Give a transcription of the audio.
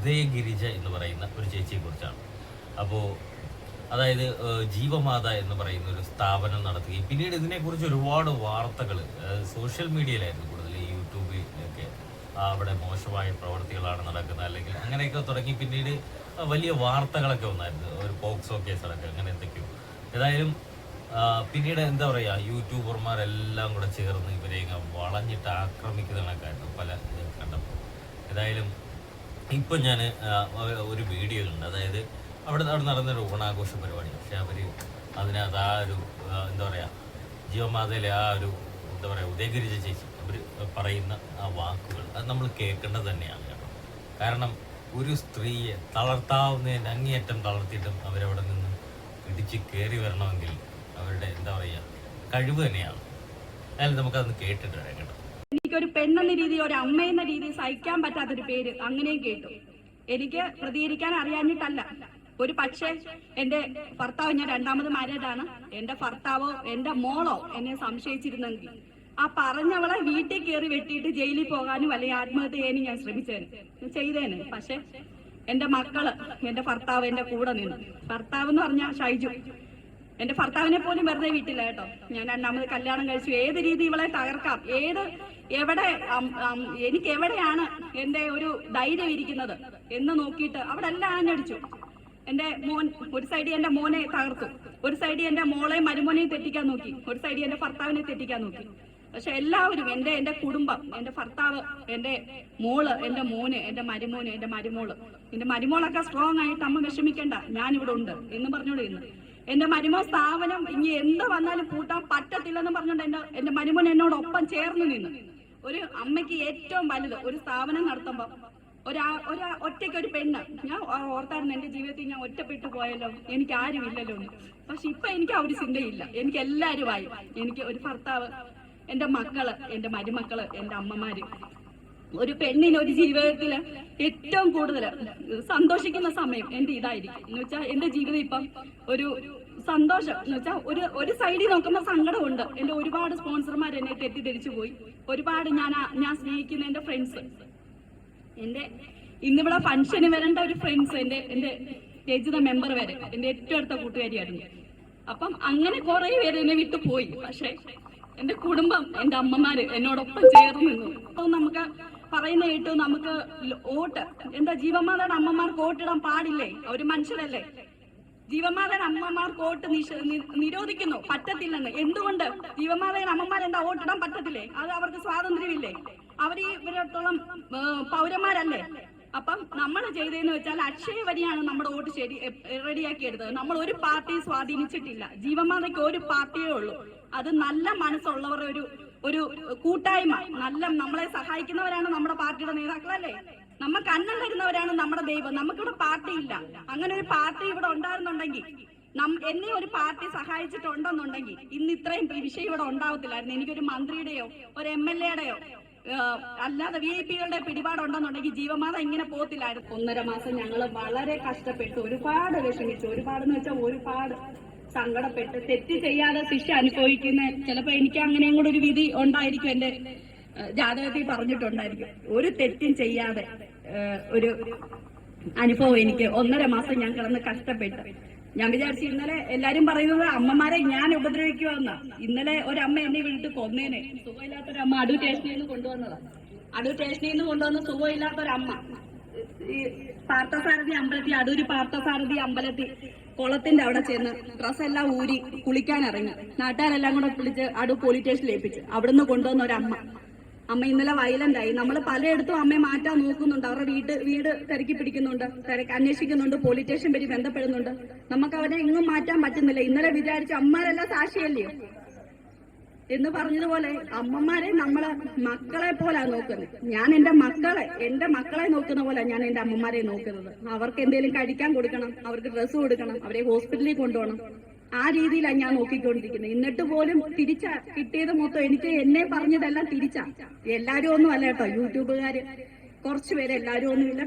ഉദയഗിരിജ എന്ന് പറയുന്ന ഒരു ചേച്ചിയെ കുറിച്ചാണ് അപ്പോൾ അതായത് ജീവമാത എന്ന് പറയുന്ന ഒരു സ്ഥാപനം നടത്തുകയും പിന്നീട് ഇതിനെക്കുറിച്ച് ഒരുപാട് വാർത്തകൾ സോഷ്യൽ മീഡിയയിലായിരുന്നു കൂടുതൽ യൂട്യൂബിലൊക്കെ. അവിടെ മോശമായ പ്രവർത്തികളാണ് നടക്കുന്നത്. അല്ലെങ്കിൽ അങ്ങനെയൊക്കെ തുടങ്ങി പിന്നീട് വലിയ വാർത്തകളൊക്കെ വന്നായിരുന്നു. ഒരു പോക്സോ കേസുകളൊക്കെ അങ്ങനെ എന്തൊക്കെയോ. ഏതായാലും പിന്നീട് എന്താ പറയുക യൂട്യൂബർമാരെല്ലാം കൂടെ ചേർന്ന് ഇവരെ വളഞ്ഞിട്ട് ആക്രമിക്കുന്ന കണക്കായിരുന്നു പല കണ്ടപ്പോൾ. ഏതായാലും ഇപ്പം ഞാൻ ഒരു വീഡിയോ ഉണ്ട് അതായത് അവിടെ അവിടെ നടന്നൊരു ഓണാഘോഷ പരിപാടി. പക്ഷെ അവർ അതിനകത്ത് ആ ഒരു എന്താ പറയുക ജീവമാതയിലെ ആ ഒരു എന്താ പറയുക ഉദയഗിരിജ ചേച്ചി അവർ പറയുന്ന ആ വാക്കുകൾ അത് നമ്മൾ കേൾക്കേണ്ടത് തന്നെയാണ് കേട്ടോ. കാരണം ഒരു സ്ത്രീയെ തളർത്താവുന്നതിന് അങ്ങേയറ്റം തളർത്തിയിട്ടും അവരവിടെ നിന്ന് ഇടിച്ച് കയറി വരണമെങ്കിൽ അവരുടെ എന്താ പറയുക കഴിവ് തന്നെയാണ്. അതായത് നമുക്കതൊന്ന് കേട്ടിട്ട് വരാം കേട്ടോ. എനിക്കൊരു പെണ്ണെന്ന രീതി ഒരു അമ്മ എന്ന രീതി സഹിക്കാൻ പറ്റാത്തൊരു പേര് അങ്ങനെയും കേട്ടു. എനിക്ക് പ്രതികരിക്കാൻ അറിയാഞ്ഞിട്ടല്ല. ഒരു പക്ഷേ എന്റെ ഭർത്താവ് ഞാൻ രണ്ടാമത് മാരേജാണ് എന്റെ ഭർത്താവോ എന്റെ മോളോ എന്നെ സംശയിച്ചിരുന്നെങ്കിൽ. ആ പറഞ്ഞവളെ വീട്ടിൽ കയറി വെട്ടിയിട്ട് ജയിലിൽ പോകാനും അല്ലെങ്കിൽ ആത്മഹത്യ ചെയ്യാനും ഞാൻ ശ്രമിച്ചേനെ. ചെയ്തേനെ. പക്ഷെ എന്റെ മക്കൾ എന്റെ ഭർത്താവ് എന്റെ കൂടെ നിന്നു. ഭർത്താവ് എന്ന് പറഞ്ഞ ഷൈജു. എന്റെ ഭർത്താവിനെ പോലും വെറുതെ വീട്ടില്ല കേട്ടോ. ഞാൻ രണ്ടാമത് കല്യാണം കഴിച്ചു. ഏത് രീതി ഇവളെ തകർക്കാം? ഏത് എവിടെ എനിക്ക് എവിടെയാണ് എന്റെ ഒരു ധൈര്യം ഇരിക്കുന്നത് എന്ന് നോക്കിയിട്ട് അവിടെ എല്ലാം ആഞ്ഞടിച്ചു. എന്റെ മോൻ ഒരു സൈഡിൽ എന്റെ മോനെ തകർത്തു. ഒരു സൈഡിൽ എന്റെ മോളെ മരുമോനെയും തെറ്റിക്കാൻ നോക്കി. ഒരു സൈഡിൽ എന്റെ ഭർത്താവിനെ തെറ്റിക്കാൻ നോക്കി. പക്ഷെ എല്ലാവരും എന്റെ എന്റെ കുടുംബം എന്റെ ഭർത്താവ് എന്റെ മോൾ എന്റെ മോന് എന്റെ മരുമോന് എന്റെ മരുമോൾ. എന്റെ മരുമോളൊക്കെ സ്ട്രോങ് ആയിട്ട് അമ്മ വിഷമിക്കണ്ട. ഞാനിവിടെ ഉണ്ട് എന്ന് പറഞ്ഞോളൂ ഇന്ന് എന്റെ മരുമോ സ്ഥാപനം ഇനി എന്ത് വന്നാലും കൂട്ടാൻ പറ്റത്തില്ലെന്ന് പറഞ്ഞുകൊണ്ട് എന്റെ എന്റെ മരുമോൻ എന്നോടൊപ്പം ചേർന്ന് നിന്ന്. ഒരു അമ്മയ്ക്ക് ഏറ്റവും വലുത് ഒരു സ്ഥാപനം നടത്തുമ്പോ ഒരാ ഒരാ ഒറ്റയ്ക്ക് ഒരു പെണ്ണ്. ഞാൻ ഓർത്തായിരുന്നു എന്റെ ജീവിതത്തിൽ ഞാൻ ഒറ്റപ്പെട്ടു പോയല്ലോ. എനിക്ക് ആരും ഇല്ലല്ലോ. പക്ഷെ ഇപ്പൊ എനിക്ക് ആ ഒരു ചിന്തയില്ല. എനിക്ക് എല്ലാരുമായി എനിക്ക് ഒരു ഭർത്താവ് എന്റെ മക്കൾ എന്റെ മരുമക്കൾ എന്റെ അമ്മമാര്. ഒരു പെണ്ണിന് ഒരു ജീവിതത്തിൽ ഏറ്റവും കൂടുതൽ സന്തോഷിക്കുന്ന സമയം എന്റെ ഇതായിരിക്കും. എന്ന് വെച്ചാൽ എന്റെ ജീവിതം ഇപ്പം ഒരു സന്തോഷം. എന്ന് വെച്ചാൽ ഒരു ഒരു സൈഡിൽ നോക്കുമ്പോൾ സങ്കടമുണ്ട്. എന്റെ ഒരുപാട് സ്പോൺസർമാർ എന്നെ തെറ്റിദ്ധരിച്ചു പോയി. ഒരുപാട് ഞാൻ ഞാൻ സ്നേഹിക്കുന്ന എന്റെ ഫ്രണ്ട്സ് എന്റെ ഇന്നിവിടെ ഫംഗ്ഷന് വരേണ്ട ഒരു ഫ്രണ്ട്സ് എന്റെ എന്റെ രചിത മെമ്പർ വരെ. എന്റെ ഏറ്റവും അടുത്ത കൂട്ടുകാരിയായിരുന്നു. അപ്പം അങ്ങനെ കുറെ പേര് എന്നെ വിട്ടു പോയി. പക്ഷെ എന്റെ കുടുംബം എന്റെ അമ്മമാര് എന്നോടൊപ്പം ചേർന്ന് നിന്നു. അപ്പൊ നമുക്ക് പറയുന്ന കേട്ടു നമുക്ക് വോട്ട് എന്താ ജീവന്മാരുടെ അമ്മമാർക്ക് വോട്ടിടാൻ പാടില്ലേ? ഒരു മനുഷ്യരല്ലേ ജീവന്മാരുടെ അമ്മമാർ വോട്ട് നിരോധിക്കുന്നു. പറ്റത്തില്ലെന്ന്. എന്തുകൊണ്ട്? ജീവന്മാരുടെ അമ്മമാർ എന്താ വോട്ടിടാൻ പറ്റത്തില്ലേ? അത് അവർക്ക് സ്വാതന്ത്ര്യമില്ലേ? അവർ ഇവരത്തോളം പൗരന്മാരല്ലേ? അപ്പം നമ്മൾ ചെയ്തതെന്ന് വെച്ചാൽ അക്ഷയ വരിയാണ് നമ്മുടെ വോട്ട് ശരി റെഡിയാക്കി എടുത്തത് നമ്മൾ ഒരു പാർട്ടി സ്വാധീനിച്ചിട്ടില്ല. ജീവമാതയ്ക്ക് ഒരു പാർട്ടിയേ ഉള്ളൂ. അത് നല്ല മനസ്സുള്ളവർ ഒരു ഒരു കൂട്ടായ്മ. നല്ല നമ്മളെ സഹായിക്കുന്നവരാണ് നമ്മുടെ പാർട്ടിയുടെ നേതാക്കളല്ലേ? നമുക്ക് അന്നം തരുന്നവരാണ് നമ്മുടെ ദൈവം. നമുക്കിവിടെ പാർട്ടി ഇല്ല. അങ്ങനെ ഒരു പാർട്ടി ഇവിടെ ഉണ്ടായിരുന്നുണ്ടെങ്കിൽ എന്നെ ഒരു പാർട്ടി സഹായിച്ചിട്ടുണ്ടെന്നുണ്ടെങ്കിൽ ഇന്ന് ഇത്രയും വിഷയം ഇവിടെ ഉണ്ടാവത്തില്ലായിരുന്നു. എനിക്കൊരു മന്ത്രിയുടെയോ ഒരു എം എൽ എയുടെയോ അല്ലാതെ വി ഐ പികളുടെ പിടിപാടുണ്ടെന്നുണ്ടെങ്കിൽ ജീവമാത ഇങ്ങനെ പോകത്തില്ലായിരുന്നു. ഒന്നര മാസം ഞങ്ങൾ വളരെ കഷ്ടപ്പെട്ടു ഒരുപാട് വിഷമിച്ചു. ഒരുപാട് എന്ന് വെച്ചാൽ ഒരുപാട് സങ്കടപ്പെട്ട് തെറ്റ് ചെയ്യാതെ ശിക്ഷ അനുഭവിക്കുന്ന ചിലപ്പോ എനിക്ക് അങ്ങനെയും കൂടെ ഒരു വിധി ഉണ്ടായിരിക്കും എന്റെ ജാതകത്തിൽ പറഞ്ഞിട്ടുണ്ടായിരിക്കും. ഒരു തെറ്റും ചെയ്യാതെ ഒരു അനുഭവം എനിക്ക് ഒന്നര മാസം ഞാൻ കിടന്ന് കഷ്ടപ്പെട്ടു. ഞാൻ വിചാരിച്ചു ഇന്നലെ എല്ലാരും പറയുന്നത് അമ്മമാരെ ഞാൻ ഉപദ്രവിക്കുമെന്ന ഇന്നലെ ഒരമ്മ എന്നെ വീട്ടിൽ കൊന്നേനെ. സുഖമില്ലാത്തൊരമ്മ അടു സ്റ്റേഷനിൽ നിന്ന് കൊണ്ടുവന്നതാ. അടു സ്റ്റേഷനിൽ നിന്ന് കൊണ്ടുവന്ന സുഖമില്ലാത്തൊരമ്മ. ഈ പാർത്ഥസാരഥി അമ്പലത്തിൽ അടൂര് പാർത്ഥസാരഥി അമ്പലത്തിൽ കുളത്തിന്റെ അവിടെ ചെന്ന് ഡ്രസ്സെല്ലാം ഊരി കുളിക്കാൻ ഇറങ്ങി. നാട്ടുകാരെല്ലാം കൂടെ വിളിച്ച് അടൂർ പോലീസ് സ്റ്റേഷനിൽ ഏൽപ്പിച്ച്. അവിടുന്ന് കൊണ്ടുവന്ന ഒരമ്മ. അമ്മ ഇന്നലെ വയലന്റ് ആയി നമ്മൾ പലയിടത്തും അമ്മയെ മാറ്റാൻ നോക്കുന്നുണ്ട്. അവരുടെ വീട് വീട് തിരക്കി പിടിക്കുന്നുണ്ട്. തിരക്ക് അന്വേഷിക്കുന്നുണ്ട്. പോലീസ് സ്റ്റേഷൻ വഴി ബന്ധപ്പെടുന്നുണ്ട്. നമുക്ക് അവരെ എങ്ങും മാറ്റാൻ പറ്റുന്നില്ല. ഇന്നലെ വിചാരിച്ച അമ്മമാരെല്ലാം സാക്ഷിയല്ലയോ? എന്ന് പറഞ്ഞതുപോലെ അമ്മമാരെ നമ്മൾ മക്കളെ പോലാ നോക്കുന്നത്. ഞാൻ എന്റെ മക്കളെ എന്റെ മക്കളെ നോക്കുന്ന പോലെ ഞാൻ എന്റെ അമ്മമാരെ നോക്കുന്നത്. അവർക്ക് എന്തെങ്കിലും കഴിക്കാൻ കൊടുക്കണം. അവർക്ക് ഡ്രസ്സ് കൊടുക്കണം. അവരെ ഹോസ്പിറ്റലിൽ കൊണ്ടുപോകണം. ആ രീതിയിലാണ് ഞാൻ നോക്കിക്കൊണ്ടിരിക്കുന്നത്. എന്നിട്ട് പോലും തിരിച്ച കിട്ടിയത് മൊത്തം എനിക്ക് എന്നെ പറഞ്ഞതെല്ലാം തിരിച്ചാ. എല്ലാരും ഒന്നും അല്ല കേട്ടോ യൂട്യൂബുകാര്. കുറച്ചുപേര് എല്ലാരും ഒന്നുമില്ല